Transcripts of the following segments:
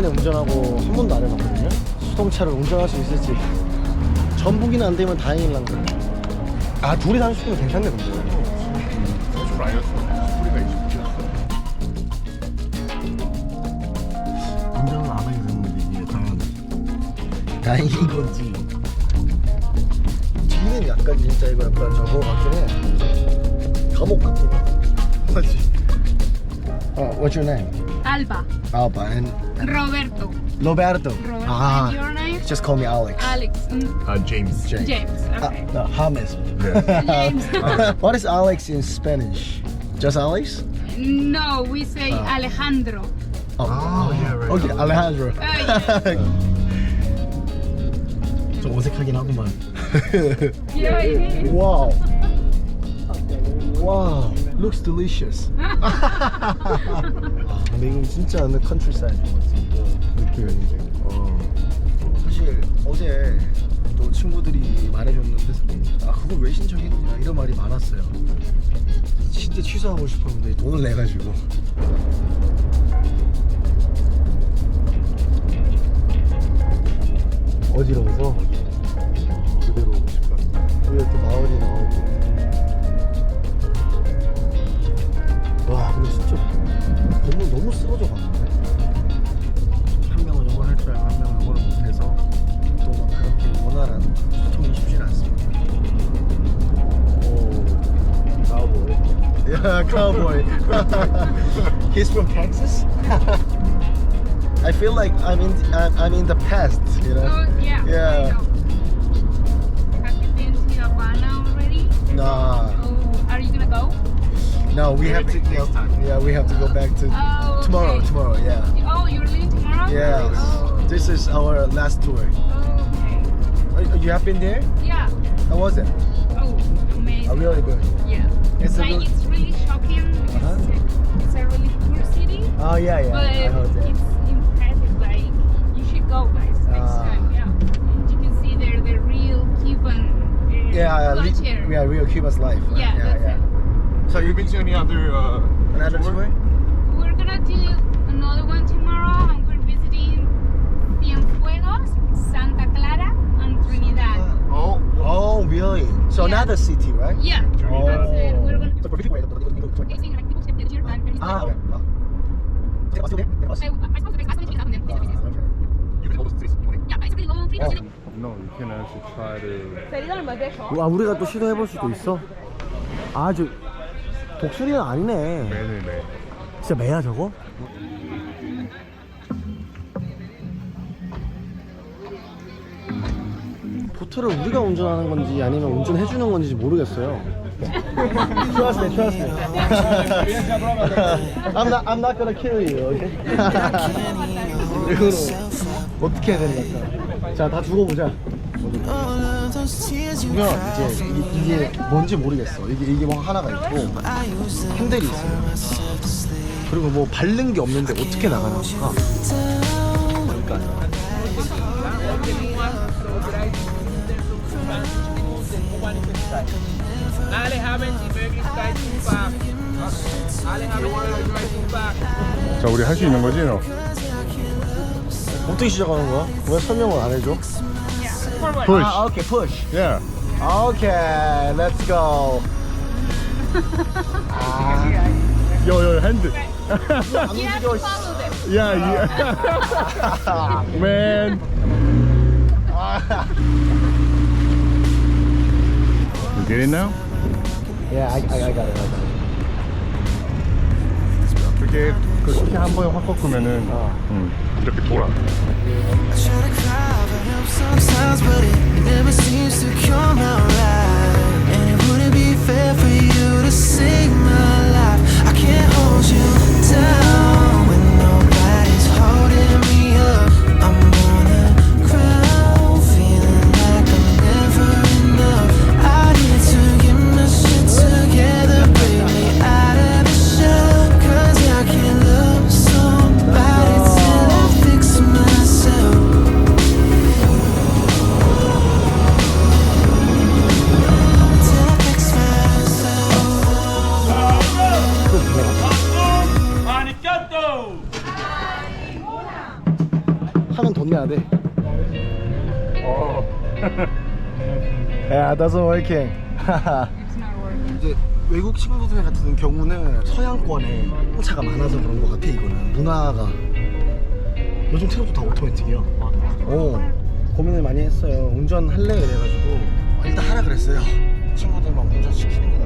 전에 운전하고 한 번도 안 해봤거든요. 수동차를 운전할 수 있을지 전복이는 안 되면 다행일란 거. 아 둘이 다니시면 괜찮네 근데. 줄 알렸어. 소리가 있어. 운전을 안 하게 됐는데 이게 당연 다행인 건지. 뒤는 약간 진짜 이거 약간 저거 같긴 해. 감옥 같긴 해. 맞지? 어, what's your name? Alba. Alba and Roberto. Roberto. Roberto. Ah, And your name? just call me Alex. Alex. Mm, 아, 제임스. James. James. Ah, Okay. no, James. James. what is Alex in Spanish? Just Alex? no, we say Ah. Alejandro. Oh, yeah, right. Okay, Alejandro. Oh, yeah. 좀 어색하긴 하구만. yeah, it is. wow. wow. Looks delicious. 아, 근데 이건 진짜 어느 컨트리사이드 느낌인데. 어. 사실 어제 또 친구들이 말해줬는데 아 그걸 왜 신청했냐 이런 말이 많았어요. 진짜 취소하고 싶었는데 돈을 내 가지고. 어지러워서 cowboy. He's from Texas. I feel like I'm in I'm, I'm in the past, you know. Oh, yeah. Yeah. I know. Have you been to Havana already? Nah, Oh, are you gonna go? no, we have to. Yeah, we have to go back to Oh, tomorrow. okay. Tomorrow, yeah. Oh, you're leaving tomorrow? Yes. Oh, This is our last tour. oh, okay. Uh, You have been there? Yeah. How was it? Oh, amazing. Oh, really good. Yeah. It's a like real- it's Oh yeah, yeah. but I it's impressive. Like you should go, guys, next Ah. time. Yeah, you can see there the real Cuban uh, Yeah, uh, li- culture. yeah, real Cuba's life. right? Yeah, that's it. So you've been to any other uh, Another tour? We're gonna do another one tomorrow, No, you can actually try to. 와, 우리가 또 시도해볼 수도 있어? 아주 독수리는 아니네. 매네 매. 진짜 매야 저거? 보트를 우리가 운전하는 건지 아니면 운전해주는 건지 모르겠어요. Trust me, trust me. I'm not, I'm not gonna kill you, okay? 이거로 어떻게 해야 되는 자, 다 죽어보자. 보면 이제 이게, 이게 뭔지 모르겠어. 이게 이게 뭐 하나가 있고 핸들이 있어요. 그리고 뭐 밟는 게 없는데 어떻게 나가는 걸까? 그러니까. 자, 우리 할 수 있는 거지, 너? 어떻게 시작하는 거야? 왜 설명을 안 해줘? Push. 아, 오케이, push. Yeah. 오케이, let's go. Yo, yo, hand. 안 움직여. 씨. yeah, yeah. Man. You get it now? Yeah, I, I, I got it. I got it. 그게 그 스키 한 번에 확 꺾으면은 어. 음, 이렇게 돌아. And it wouldn't be fair for you to sing my life. I can't hold you 야, doesn't working. It's not working. 이제 외국 친구들 같은 경우는 서양권에 홍차가 많아서 그런 것 같아 이거는. 문화가. 요즘 트럭도 다 오토매틱이야 어 고민을 많이 했어요. 운전할래? 이래가지고. 아, 일단 하라 그랬어요. 친구들 막 운전 시키는 것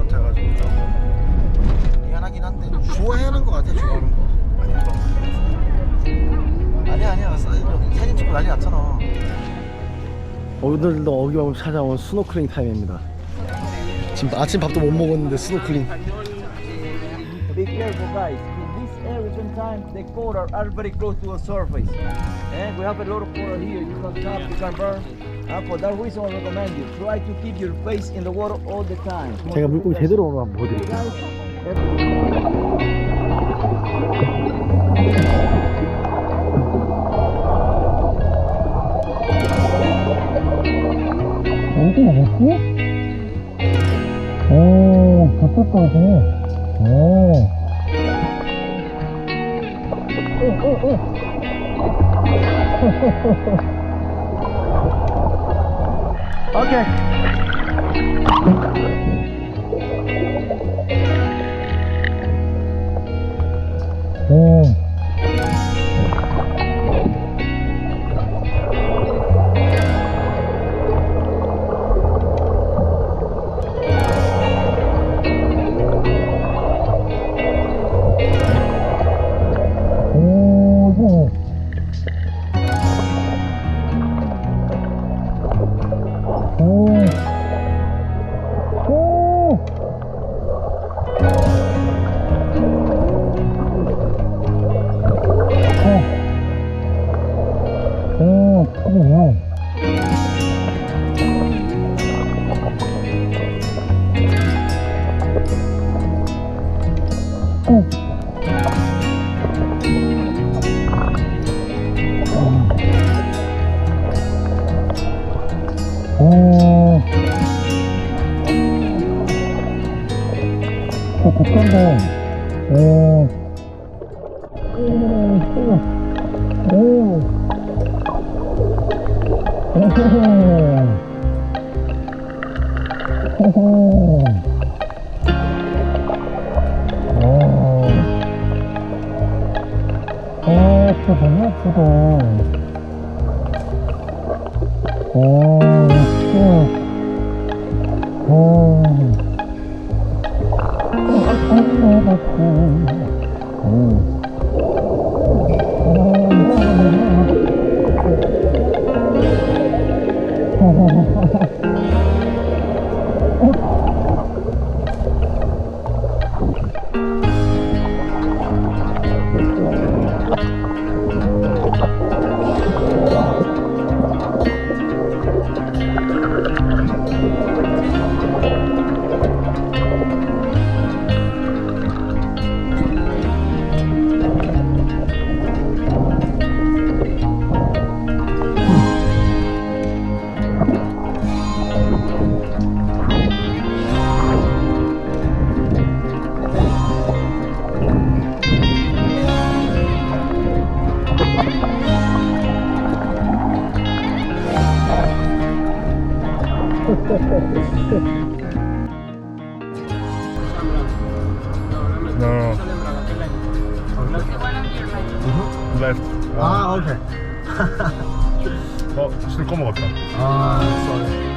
오늘도 어김없이 찾아온 스노클링 타임입니다 지금 아침 밥도 못 먹었는데 스노클링 Be careful, guys. In this area, sometimes the coral are very close to the surface. And we have a lot of coral here. You can tap, you can burn. And for that reason, I recommend you try to keep your face in the water all the time. 제가 물고기 제대로 오늘 한번 보여드릴게요 오 오. 어, 곱간다. 오. 오, 오. 오. 아, 진짜 너무 예쁘다. 오, 진짜. 오. 아, left. 아, 오케이. 어, 술 꺼먹었다. 아, sorry.